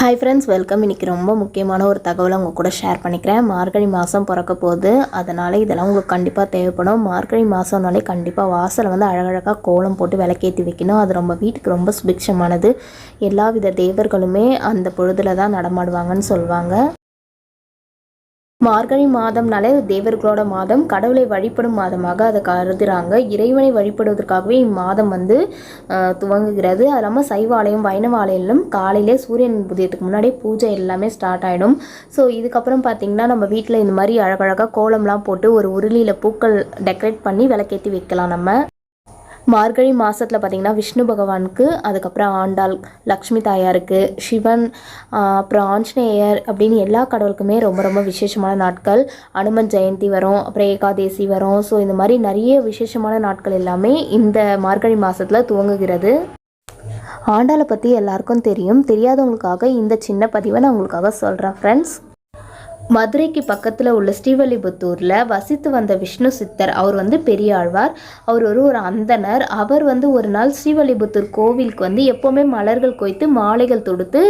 Hi friends welcome இன்றைக்கி ரொம்ப முக்கியமான ஒரு தகவலை உங்கள் கூட ஷேர் பண்ணிக்கிறேன். மார்கழி மாதம் பிறக்க போகுது. அதனால் இதெல்லாம் உங்களுக்கு கண்டிப்பாக தேவைப்படும். மார்கழி மாதம்னாலே கண்டிப்பாக வாசலை வந்து அழகழகாக கோலம் போட்டு விளக்கேற்றி வைக்கணும். அது ரொம்ப வீட்டுக்கு ரொம்ப சுபிக்ஷமானது. எல்லா வித தேவர்களுமே அந்த பொழுதில் தான் நடமாடுவாங்கன்னு சொல்லுவாங்க மார்கழி மாதம்னாலே தேவர்களோட மாதம் கடவுளை வழிபடும் மாதமாக அதை கருதுகிறாங்க இறைவனை வழிபடுவதற்காகவே இம்மாதம் வந்து துவங்குகிறது. அது இல்லாமல் சைவ ஆலயம் வைணவ ஆலயம் காலையிலே சூரியன் உதயத்துக்கு முன்னாடியே பூஜை எல்லாமே ஸ்டார்ட் ஆகிடும் ஸோ இதுக்கப்புறம் பார்த்திங்கன்னா நம்ம வீட்டில் இந்த மாதிரி அழகழகாக கோலம்லாம் போட்டு ஒரு உருளியில் பூக்கள் டெக்கரேட் பண்ணி விளக்கேற்றி வைக்கலாம் நம்ம. மார்கழி மாதத்தில் பார்த்திங்கன்னா விஷ்ணு பகவானுக்கு அதுக்கப்புறம் ஆண்டாள் லக்ஷ்மி தாயாருக்கு சிவன் அப்புறம் ஆஞ்சநேயர் அப்படின்னு எல்லா கடவுளுக்குமே ரொம்ப ரொம்ப விசேஷமான நாட்கள். அனுமன் ஜெயந்தி வரும் அப்புறம் ஏகாதேசி வரும். ஸோ இந்த மாதிரி நிறைய விசேஷமான நாட்கள் எல்லாமே இந்த மார்கழி மாதத்தில் துவங்குகிறது. ஆண்டாளை பற்றி எல்லாருக்கும் தெரியும். தெரியாதவங்களுக்காக இந்த சின்ன பதிவை நான் உங்களுக்காக சொல்கிறேன் ஃப்ரெண்ட்ஸ் மதுரைக்கு பக்கத்தில் உள்ள ஸ்ரீவல்லிபுத்தூரில் வசித்து வந்த விஷ்ணு சித்தர். அவர் வந்து பெரியாழ்வார். அவர் ஒரு ஒரு அந்தனர். அவர் வந்து ஒரு நாள் ஸ்ரீவல்லிபுத்தூர் கோவிலுக்கு வந்து எப்போவுமே மலர்கள் கொய்த்து மாலைகள் தொடுத்து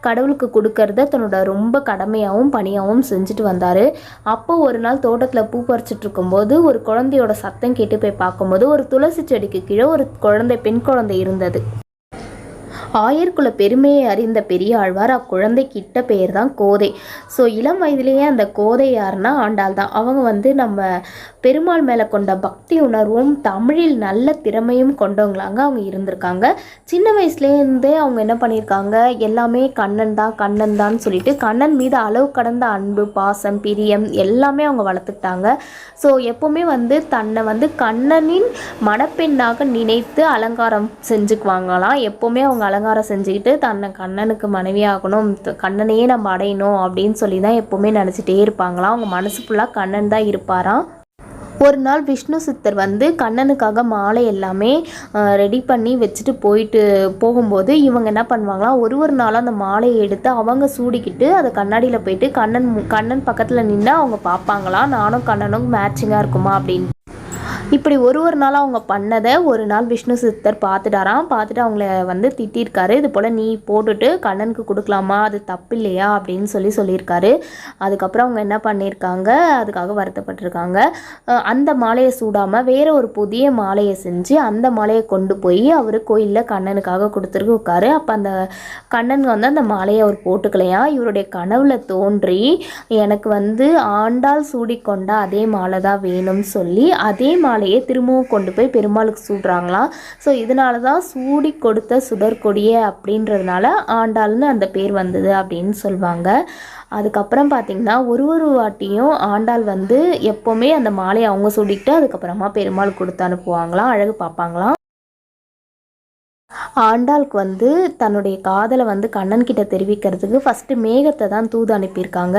கடவுளுக்கு கொடுக்கறத தன்னோட ரொம்ப கடமையாகவும் பணியாகவும் செஞ்சுட்டு வந்தார். அப்போ ஒரு நாள் தோட்டத்தில் பூ பறிச்சிட்டு இருக்கும்போது ஒரு குழந்தையோட சத்தம் கேட்டு போய் பார்க்கும்போது ஒரு துளசி செடிக்கு கீழே ஒரு குழந்தை பெண் குழந்தை இருந்தது. ஆயர்குல பெருமையை அறிந்த பெரியாழ்வார் அக்குழந்தைக்கிட்ட பேர் பெயர் தான் கோதை. ஸோ இளம் வயதிலேயே அந்த கோதை யாருன்னா ஆண்டாள் தான். அவங்க வந்து நம்ம பெருமாள் மேலே கொண்ட பக்தி உணர்வும் தமிழில் நல்ல திறமையும் கொண்டவங்களாங்க அவங்க இருந்திருக்காங்க. சின்ன வயசுலேருந்தே அவங்க என்ன பண்ணியிருக்காங்க? எல்லாமே கண்ணன் தான் கண்ணன் தான் சொல்லிட்டு கண்ணன் மீது அளவு கடந்த அன்பு பாசம் பிரியம் எல்லாமே அவங்க வளர்த்துக்கிட்டாங்க. ஸோ எப்போவுமே வந்து தன்னை வந்து கண்ணனின் மணப்பெண்ணாக நினைத்து அலங்காரம் செஞ்சுக்குவாங்களாம். எப்போவுமே அவங்க அலங்காரம் செஞ்சுக்கிட்டு தன்னை கண்ணனுக்கு மனைவியாகணும் கண்ணனையே நம்ம அடையணும் அப்படின்னு சொல்லி தான் எப்போவுமே நினச்சிட்டே இருப்பாங்களாம். அவங்க மனசு ஃபுல்லாக கண்ணன் தான் இருப்பாராம். ஒரு நாள் விஷ்ணு சித்தர் வந்து கண்ணனுக்காக மாலை எல்லாமே ரெடி பண்ணி வச்சுட்டு போயிட்டு போகும்போது இவங்க என்ன பண்ணுவாங்களாம் ஒரு ஒரு நாளும் அந்த மாலையை எடுத்து அவங்க சூடிக்கிட்டு அதை கண்ணாடியில் போயிட்டு கண்ணன் கண்ணன் பக்கத்தில் நின்று அவங்க பார்ப்பாங்களாம். நானும் கண்ணனும் மேட்சிங்காக இருக்குமா அப்படின்னு. இப்படி ஒரு ஒரு நாள் அவங்க பண்ணதை ஒரு நாள் விஷ்ணு சித்தர் பார்த்துட்டாராம். பார்த்துட்டு அவங்கள வந்து திட்டிருக்காரு. இது போல் நீ போட்டுட்டு கண்ணனுக்கு கொடுக்கலாமா? அது தப்பு இல்லையா அப்படின்னு சொல்லி சொல்லியிருக்காரு. அதுக்கப்புறம் அவங்க என்ன பண்ணியிருக்காங்க? அதுக்காக வருத்தப்பட்டிருக்காங்க. அந்த மாலையை சூடாமல் வேற ஒரு புதிய மாலையை செஞ்சு அந்த மாலையை கொண்டு போய் அவர் கோயிலில் கண்ணனுக்காக கொடுத்துருக்காரு அப்போ அந்த கண்ணன் வந்து அந்த மாலையை அவர் போட்டுக்கலையா? இவருடைய கனவுல தோன்றி எனக்கு வந்து ஆண்டாள் சூடிக்கொண்ட அதே மாலை தான் வேணும்னு சொல்லி அதே மாலை மாலையை திரும்பவும் கொண்டு போய் பெருமாளுக்கு சூடுறாங்களாம் ஸோ இதனால தான் சூடி கொடுத்த சுடற்கொடியே அப்படின்றதுனால ஆண்டாள்னு அந்த பேர் வந்தது அப்படின்னு சொல்லுவாங்க அதுக்கப்புறம் பார்த்திங்கன்னா ஒரு ஒரு வாட்டியும் ஆண்டாள் வந்து எப்போவுமே அந்த மாலையை அவங்க சூடிக்கிட்டு அதுக்கப்புறமா பெருமாள் கொடுத்து அனுப்புவாங்களாம் அழகு பார்ப்பாங்களாம். ஆண்டாளுக்கு வந்து தன்னுடைய காதலை வந்து கண்ணன் கிட்ட தெரிவிக்கிறதுக்கு ஃபஸ்ட்டு மேகத்தை தான் தூது அனுப்பியிருக்காங்க.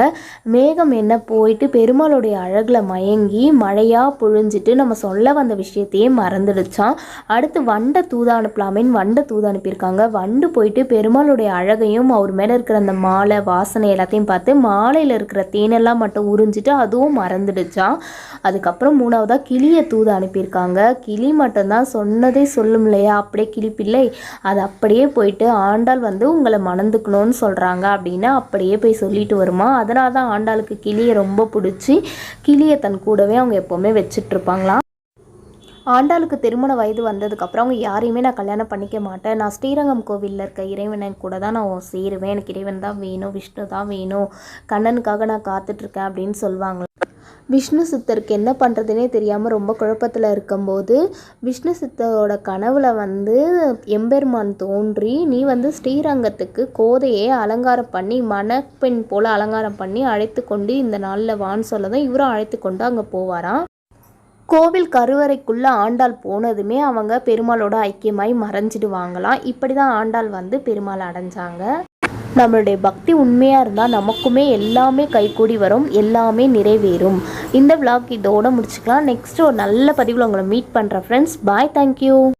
மேகம் என்ன போயிட்டு பெருமாளுடைய அழகில் மயங்கி மழையாக பொழிஞ்சிட்டு நம்ம சொல்ல வந்த விஷயத்தையே மறந்துடுச்சான் அடுத்து வண்டை தூது அனுப்பலாமேன்னு வண்டை தூது அனுப்பியிருக்காங்க. வண்டு போயிட்டு பெருமாளுடைய அழகையும் அவர் மேலே இருக்கிற அந்த மாலை வாசனை எல்லாத்தையும் பார்த்து மாலையில் இருக்கிற தேனெல்லாம் மட்டும் உறிஞ்சிட்டு அதுவும் மறந்துடுச்சான் அதுக்கப்புறம் மூணாவதாக கிளியை தூது அனுப்பியிருக்காங்க. கிளி மட்டும்தான் சொன்னதே சொல்லும் இல்லையா? அப்படியே கிளிப்பிள்ளை அது அப்படியே போயிட்டு ஆண்டாள் வந்து உங்களை மணந்துக்கணும்னு சொல்கிறாங்க அப்படின்னா அப்படியே போய் சொல்லிட்டு வருமா? அதனால தான் ஆண்டாளுக்கு கிளியை ரொம்ப பிடிச்சி கிளியை தன் கூடவே அவங்க எப்போவுமே வச்சிட்ருப்பாங்களாம் ஆண்டாளுக்கு திருமண வயது வந்ததுக்கப்புறம் அவங்க யாரையுமே நான் கல்யாணம் பண்ணிக்க மாட்டேன். நான் ஸ்ரீரங்கம் கோவிலில் இருக்க இறைவனை கூட தான் நான் சேருவேன். எனக்கு இறைவன் தான் வேணும் விஷ்ணு தான் வேணும். கண்ணனுக்காக நான் காத்துட்ருக்கேன் அப்படின்னு சொல்லுவாங்க விஷ்ணு சித்தருக்கு என்ன பண்ணுறதுனே தெரியாமல் ரொம்ப குழப்பத்தில் இருக்கும்போது விஷ்ணு சித்தரோட கனவுல வந்து எம்பெருமான் தோன்றி நீ வந்து ஸ்ரீரங்கத்துக்கு கோதையை அலங்காரம் பண்ணி மணப்பெண் போல் அலங்காரம் பண்ணி அழைத்து கொண்டு இந்த நாளில் வான்னு சொல்லதான் இவரும் அழைத்து கொண்டு அங்கே போவாராம். கோவில் கருவறைக்குள்ளே ஆண்டாள் போனதுமே அவங்க பெருமாளோட ஐக்கியமாய் மறைஞ்சிடுவாங்களாம். இப்படி தான் ஆண்டாள் வந்து பெருமாள் அடைஞ்சாங்க. நம்மளுடைய பக்தி உண்மையாக இருந்தால் நமக்குமே எல்லாமே கைகூடி வரும் எல்லாமே நிறைவேறும். இந்த விளாக் இதோட முடிச்சுக்கலாம். நெக்ஸ்ட் ஒரு நல்ல பதிவில் உங்களை மீட் பண்ணுறேன் ஃப்ரெண்ட்ஸ் பாய் தேங்க்யூ